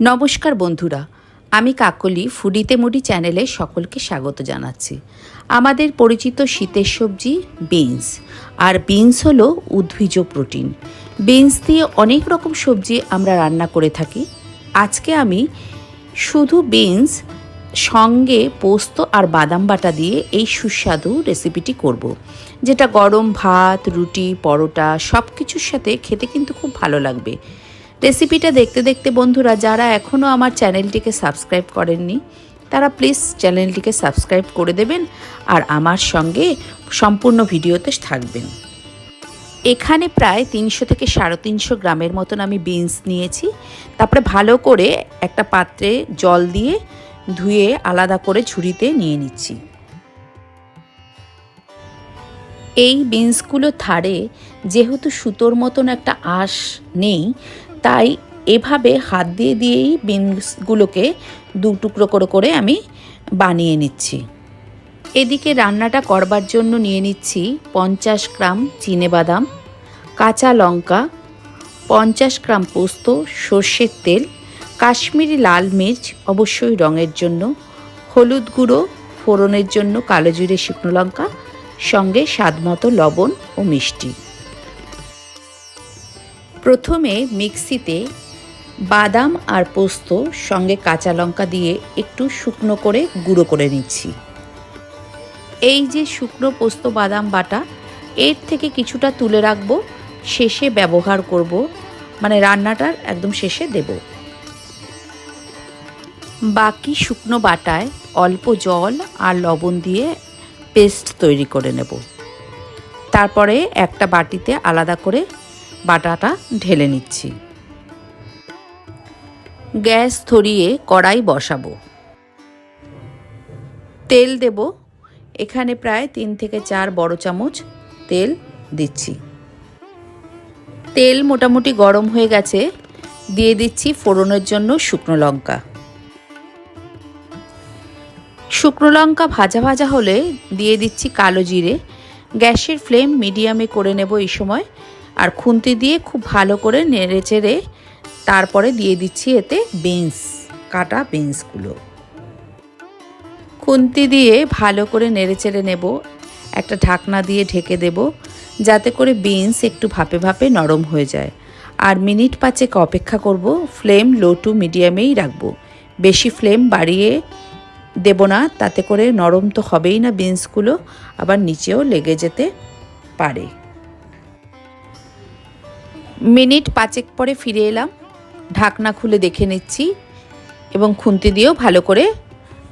নমস্কার বন্ধুরা, আমি কাকলি ফুডিতে মুডি চ্যানেলে সকলকে স্বাগত জানাচ্ছি। আমাদের পরিচিত শীতের সবজি বিনস, আর বিনস হলো উদ্ভিজ প্রোটিন। বিনস দিয়ে অনেক রকম সবজি আমরা রান্না করে থাকি। আজকে আমি শুধু বিনস, সঙ্গে পোস্ত আর বাদাম বাটা দিয়ে এই সুস্বাদু রেসিপিটি করব। যেটা গরম ভাত, রুটি, পরোটা সব কিছুর সাথে খেতে কিন্তু খুব ভালো লাগবে। রেসিপিটা দেখতে দেখতে বন্ধুরা, যারা এখনও আমার চ্যানেলটিকে সাবস্ক্রাইব করেননি, তারা প্লিজ চ্যানেলটিকে সাবস্ক্রাইব করে দেবেন আর আমার সঙ্গে সম্পূর্ণ ভিডিওতে থাকবেন। এখানে প্রায় তিনশো থেকে সাড়ে তিনশো গ্রামের মতন আমি বিনস নিয়েছি। তারপরে ভালো করে একটা পাত্রে জল দিয়ে ধুয়ে আলাদা করে ঝুড়িতে নিয়ে নিচ্ছি। এই বিনসগুলো থাড়ে যেহেতু সুতোর মতন একটা আঁশ নেই তাই এভাবে হাত দিয়ে দিয়েই বিনসগুলোকে দু টুকরো করে করে আমি বানিয়ে নিচ্ছি। এদিকে রান্নাটা করবার জন্য নিয়ে নিচ্ছি পঞ্চাশ গ্রাম বাদাম, কাঁচা লঙ্কা, পঞ্চাশ গ্রাম পোস্ত, সর্ষের তেল, কাশ্মীরি লাল মির্চ অবশ্যই রঙের জন্য, হলুদ গুঁড়ো ফোড়নের জন্য কালো জিরে শুকনো লঙ্কা, সঙ্গে স্বাদমতো লবণ ও মিষ্টি। প্রথমে মিক্সিতে বাদাম আর পোস্ত সঙ্গে কাঁচা লঙ্কা দিয়ে একটু শুকনো করে গুঁড়ো করে নিচ্ছি। এই যে শুকনো পোস্ত বাদাম বাটা, এর থেকে কিছুটা তুলে রাখব, শেষে ব্যবহার করব মানে রান্নাটার একদম শেষে দেব। বাকি শুকনো বাটায় অল্প জল আর লবণ দিয়ে পেস্ট তৈরি করে নেব। তারপরে একটা বাটিতে আলাদা করে বাটাটা ঢেলে নিচ্ছি। গ্যাস ধরিয়ে কড়াই বসাবো। তেল দেব। এখানে প্রায় তিন থেকে চার বড় চামচ তেল দিচ্ছি। তেল মোটামুটি গরম হয়ে গেছে। দিয়ে দিচ্ছি ফোড়নের জন্য শুকনো লঙ্কা। শুকনো লঙ্কা ভাজা ভাজা হলে দিয়ে দিচ্ছি কালো জিরে। গ্যাসের ফ্লেম মিডিয়ামে করে নেব এই সময়। আর খুন্তি দিয়ে খুব ভালো করে নেড়ে চেড়ে তারপরে দিয়ে দিচ্ছি এতে বিনস, কাটা বিনসগুলো। খুন্তি দিয়ে ভালো করে নেড়ে চেড়ে নেব, একটা ঢাকনা দিয়ে ঢেকে দেব, যাতে করে বিনস একটু ভাপে ভাপে নরম হয়ে যায়। আর মিনিট পাঁচেক অপেক্ষা করব, ফ্লেম লো টু মিডিয়ামেই রাখব। বেশি ফ্লেম বাড়িয়ে দেব না, তাতে করে নরম তো হবেই না বিনসগুলো, আবার নিচেও লেগে যেতে পারে। মিনিট পাঁচেক পরে ফিরে এলাম। ঢাকনা খুলে দেখে নিচ্ছি এবং খুন্তি দিয়েও ভালো করে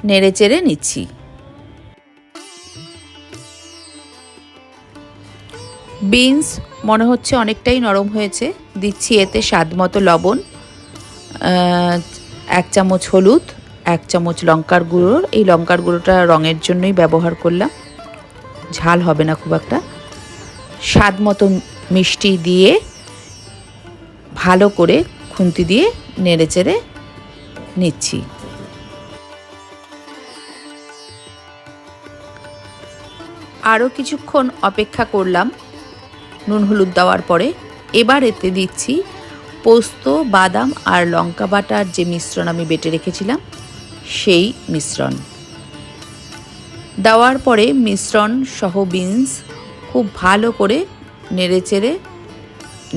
নেড়ে চেড়ে নিচ্ছি। বিনস মনে হচ্ছে অনেকটাই নরম হয়েছে। দিচ্ছি এতে স্বাদ মতো লবণ এক চামচ হলুদ, এক চামচ লঙ্কার গুঁড়ো। এই লঙ্কার গুঁড়োটা রঙের জন্যই ব্যবহার করলাম। ঝাল হবে না খুব একটা। স্বাদ মতো মিষ্টি দিয়ে ভালো করে খুন্তি দিয়ে নেড়ে চেড়ে নিচ্ছি। আরও কিছুক্ষণ অপেক্ষা করলাম, নুন হলুদ দেওয়ার পরে এবার এতে দিচ্ছি পোস্ত, বাদাম আর লঙ্কা বাটার যে মিশ্রণ আমি বেটে রেখেছিলাম, সেই মিশ্রণ। দেওয়ার পরে মিশ্রণ সহ বিনস খুব ভালো করে নেড়ে চেড়ে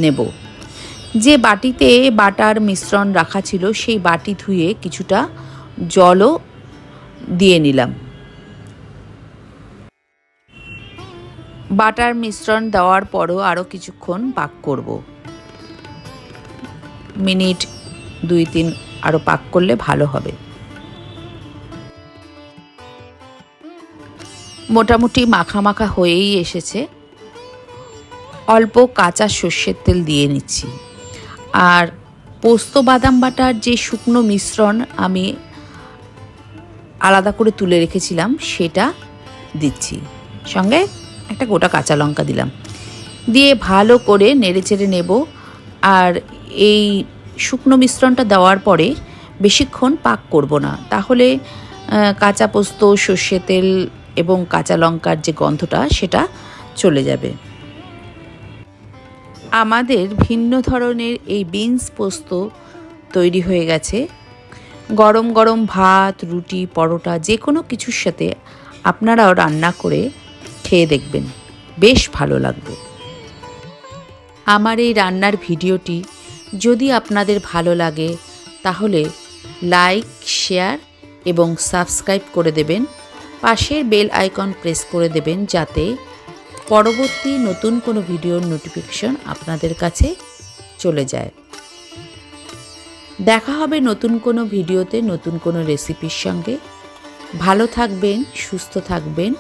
নেব। যে বাটিতে বাটার মিশ্রণ রাখা ছিল, সেই বাটি ধুয়ে কিছুটা জলও দিয়ে নিলাম। বাটার মিশ্রণ দেওয়ার পরও আরও কিছুক্ষণ পাক করব। মিনিট দুই তিন আরও পাক করলে ভালো হবে। মোটামুটি মাখা মাখা হয়েই এসেছে। অল্প কাঁচা সর্ষের তেল দিয়ে নিচ্ছি। আর পোস্ত বাদাম বাটার যে শুকনো মিশ্রণ আমি আলাদা করে তুলে রেখেছিলাম, সেটা দিচ্ছি। সঙ্গে একটা গোটা কাঁচা লঙ্কা দিলাম। দিয়ে ভালো করে নেড়ে চেড়ে নেব। আর এই শুকনো মিশ্রণটা দেওয়ার পরে বেশিক্ষণ পাক করব না। তাহলে কাঁচা পোস্ত, সর্ষে তেল এবং কাঁচা লঙ্কার যে গন্ধটা, সেটা চলে যাবে। আমাদের ভিন্ন ধরনের এই বিনস পোস্ত তৈরি হয়ে গেছে। গরম গরম ভাত, রুটি, পরোটা যে কোনো কিছুর সাথে আপনারাও রান্না করে খেয়ে দেখবেন। বেশ ভালো লাগবে। আমার এই রান্নার ভিডিওটি যদি আপনাদের ভালো লাগে, তাহলে লাইক, শেয়ার এবং সাবস্ক্রাইব করে দেবেন। পাশের বেল আইকন প্রেস করে দেবেন যাতে পরবর্তী নতুন কোনো ভিডিওর নোটিফিকেশন আপনাদের কাছে চলে যায়। দেখা হবে নতুন কোনো ভিডিওতে, নতুন কোনো রেসিপির সঙ্গে। ভালো থাকবেন, সুস্থ থাকবেন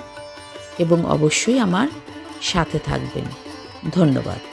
এবং অবশ্যই আমার সাথে থাকবেন। ধন্যবাদ।